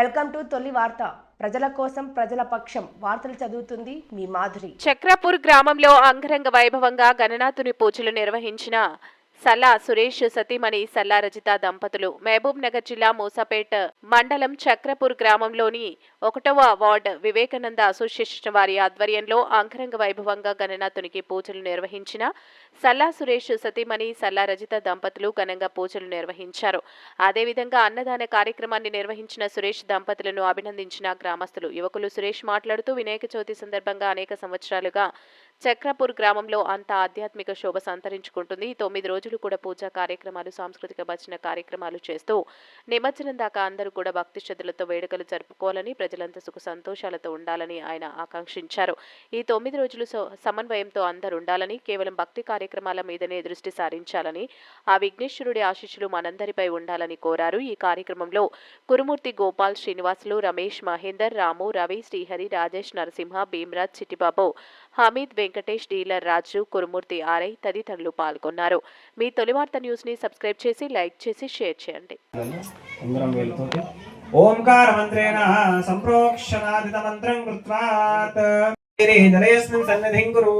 Welcome to తొలి వార్త. ప్రజల కోసం ప్రజల పక్షం వార్తలు చదువుతుంది మీ మాధురి. చక్రాపూర్ గ్రామంలో అంగరంగ వైభవంగా గణనాథుని పూజలు నిర్వహించిన సల్లా సురేష్ సతీమణి సల్లా రజిత దంపతులు. మహబూబ్ నగర్ జిల్లా మూసాపేట్ మండలం చక్రపూర్ గ్రామంలోని ఒకటవ వార్డ్ వివేకానంద అసోసియేషన్ వారి ఆధ్వర్యంలో అంగరంగ వైభవంగా గణనాథునికి పూజలు నిర్వహించిన సల్లా సురేష్ సతీమణి సల్లా రజిత దంపతులు ఘనంగా పూజలు నిర్వహించారు. అదేవిధంగా అన్నదాన కార్యక్రమాన్ని నిర్వహించిన సురేష్ దంపతులను అభినందించిన గ్రామస్తులు. యువకులు సురేష్ మాట్లాడుతూ వినాయక చవితి సందర్భంగా అనేక సంవత్సరాలుగా చక్రపూర్ గ్రామంలో అంత ఆధ్యాత్మిక శోభ సంతరించుకుంటుంది. తొమ్మిది రోజులు కూడా పూజా కార్యక్రమాలు సాంస్కృతిక భజన కార్యక్రమాలు చేస్తూ నిమజ్జనం దాకా అందరూ కూడా భక్తి శ్రద్ధలతో వేడుకలు జరుపుకోవాలని ప్రజలంతా సుఖ సంతోషాలతో ఉండాలని ఆయన ఆకాంక్షించారు. ఈ తొమ్మిది రోజులు సమన్వయంతో అందరూ ఉండాలని కేవలం భక్తి కార్యక్రమాల మీదనే దృష్టి సారించాలని ఆ విఘ్నేశ్వరుడి ఆశీస్సులు మనందరిపై ఉండాలని కోరారు. ఈ కార్యక్రమంలో కురుమూర్తి గోపాల్ శ్రీనివాసులు రమేష్ మహేందర్ రాము రవి శ్రీహరి రాజేష్ నరసింహ భీమ్రాజ్ చిట్టిబాబు హమీద్ వెంకటేష్ డీలర్ రాజు కురుమూర్తి ఆర్ఐ తదితరులు పాల్గొన్నారు. మీ తొలి వార్త న్యూస్ని సబ్స్క్రైబ్ చేసి లైక్ చేసి షేర్ చేయండి. ఓంకార మంత్రేణ సంప్రోక్షణాదిత మంత్రం కృత్వాత్ జలేస్మిన్ సన్నిధిం కురు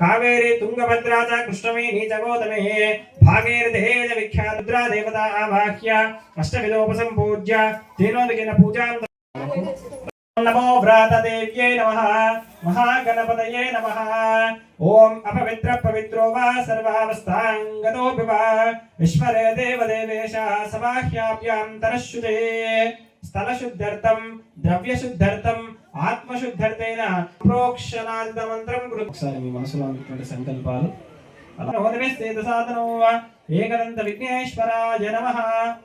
కావేరి తుంగభద్రా చ కృష్ణవేణీ చ గోతమే భాగీరథేజ విఖ్యాద్రా దేవత ఆవాహ్య అష్టవిధోపసంపూజ్య తేనోదకిన పూజాం నమో వ్రాతదేవ్యై నమః. మహాగణపతయే నమః. ఓం అపవిత్ర పవిత్రో వా సర్వావస్థాంగతోపి వా. విశ్వరే దేవదేవేశ సబాహ్యాభ్యాంతరశుదే స్థలశుద్ధ్యర్థం ద్రవ్యశుద్ధ్యర్థం ఆత్మశుద్ధ్యర్థైన ప్రోక్షణాదిత మంత్రం గురు ఒకసారి మీ మనసులో ఉన్నటువంటి సంకల్పాలు. అలా సాధనం ఏకదంత విఘ్నేశ్వరాయ నమ.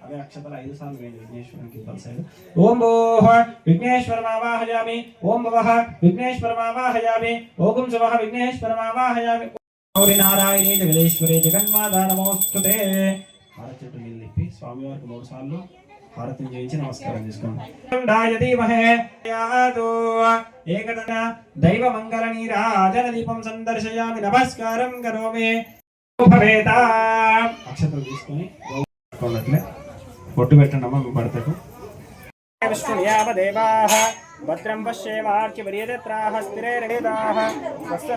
అవే అక్షతల ఐదు సార్లు వేయండి విఘ్నేశ్వరానికి ఇవ్వాలి సైడ్. ఓం భోః విఘ్నేశ్వరమావాహయామి ఓం భవః విఘ్నేశ్వరమావాహయామి ఓం శుభః విఘ్నేశ్వరమావాహయామి. గౌరి నారాయణీ జగదేశ్వరి జగన్మాతా నమోస్తుతే హారతి చెట్టు నిలిపి స్వామివారికి మూడు సార్లు హారతిని చేయించి నమస్కారం చేసుకోండి ఏకదన దైవ మంగళ నీరాజన దీపం సందర్శయామి. నమస్కారం కరోమి. అక్షతలు తీసుకొని పట్టుకున్నట్లే పొట్టు పెట్టండి అమ్మ మీ పడతకు. భద్రం పశ్యేమార్చి వర్యదత్రాః స్థిరే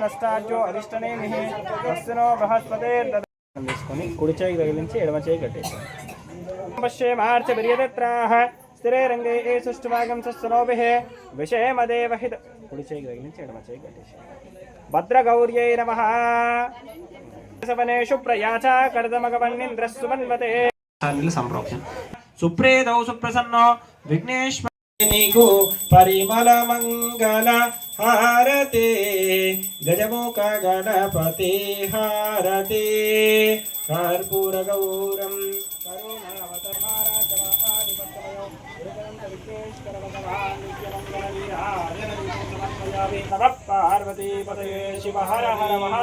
నష్టాజ్యో అరిష్టనేమిః స్వస్తినో బృహస్పతిర్దద. తీసుకొని కుడి చేయి తగిలించి ఎడమ చేయి కట్టేసి స్థిరే రంగే ఏ సుష్టుభాగం కుడి చేయి తగిలించి ఎడమ చేయి కట్టేసి భద్రగౌర్యై నమః. సవనేషు ప్రయాచ కర్దమగవన్నింద్రస్సుమన్వతే సంప్రోక్షణ. సుప్రేదౌ సుప్రసన్నో విఘ్నేశ్వర నీకు పరిమళ మంగళ హారతే గజముఖ గణపతి హారతే. కర్పూర గౌరం పార్వతీ పదయే శివ హర హర మహా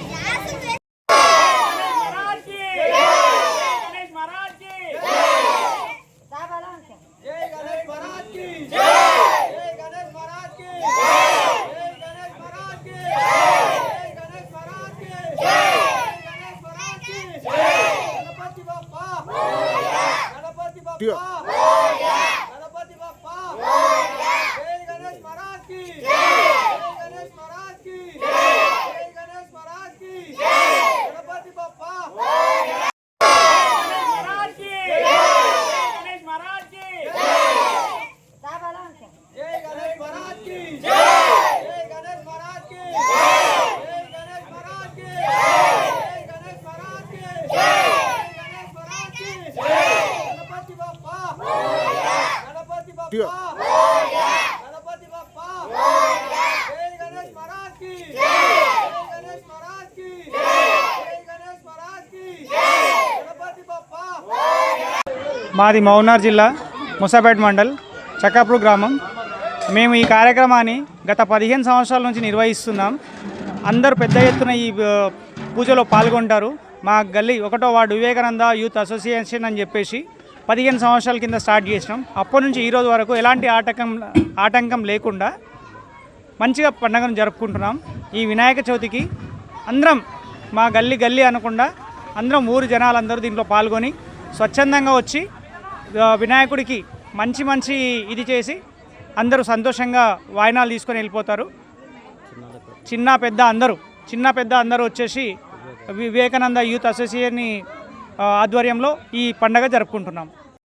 五月 గట్టిగా మాది మౌనార్ జిల్లా ముసాపేట్ మండల్ చక్కాపూర్ గ్రామం. మేము ఈ కార్యక్రమాన్ని గత పదిహేను సంవత్సరాల నుంచి నిర్వహిస్తున్నాం. అందరూ పెద్ద ఎత్తున ఈ పూజలో పాల్గొంటారు. మా గల్లీ ఒకటో వార్డు వివేకానంద యూత్ అసోసియేషన్ అని చెప్పేసి పదిహేను సంవత్సరాల కింద స్టార్ట్ చేసినాం. అప్పటి నుంచి ఈ రోజు వరకు ఎలాంటి ఆటంకం ఆటంకం లేకుండా మంచిగా పండుగను జరుపుకుంటున్నాం. ఈ వినాయక చవితికి అందరం మా గల్లీ గల్లీ అనకుండా అందరం ఊరు జనాలందరూ దీంట్లో పాల్గొని స్వచ్ఛందంగా వచ్చి వినాయకుడికి మంచి మంచి ఇది చేసి అందరూ సంతోషంగా వాయినాలు తీసుకొని వెళ్ళిపోతారు. చిన్న పెద్ద అందరూ చిన్న పెద్ద అందరూ వచ్చేసి వివేకానంద యూత్ అసోసియేషన్ ఆధ్వర్యంలో ఈ పండగ జరుపుకుంటున్నాం.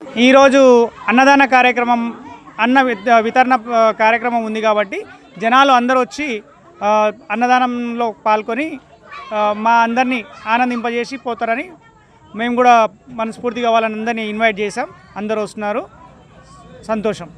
ఈరోజు అన్నదాన కార్యక్రమం అన్న వితరణ కార్యక్రమం ఉంది కాబట్టి జనాలు అందరూ వచ్చి అన్నదానంలో పాల్గొని మా అందరినీ ఆనందింపజేసి పోతారని మేము కూడా మనస్ఫూర్తిగా వాళ్ళని అందరినీ ఇన్వైట్ చేసాం అందరూ వస్తున్నారు. సంతోషం.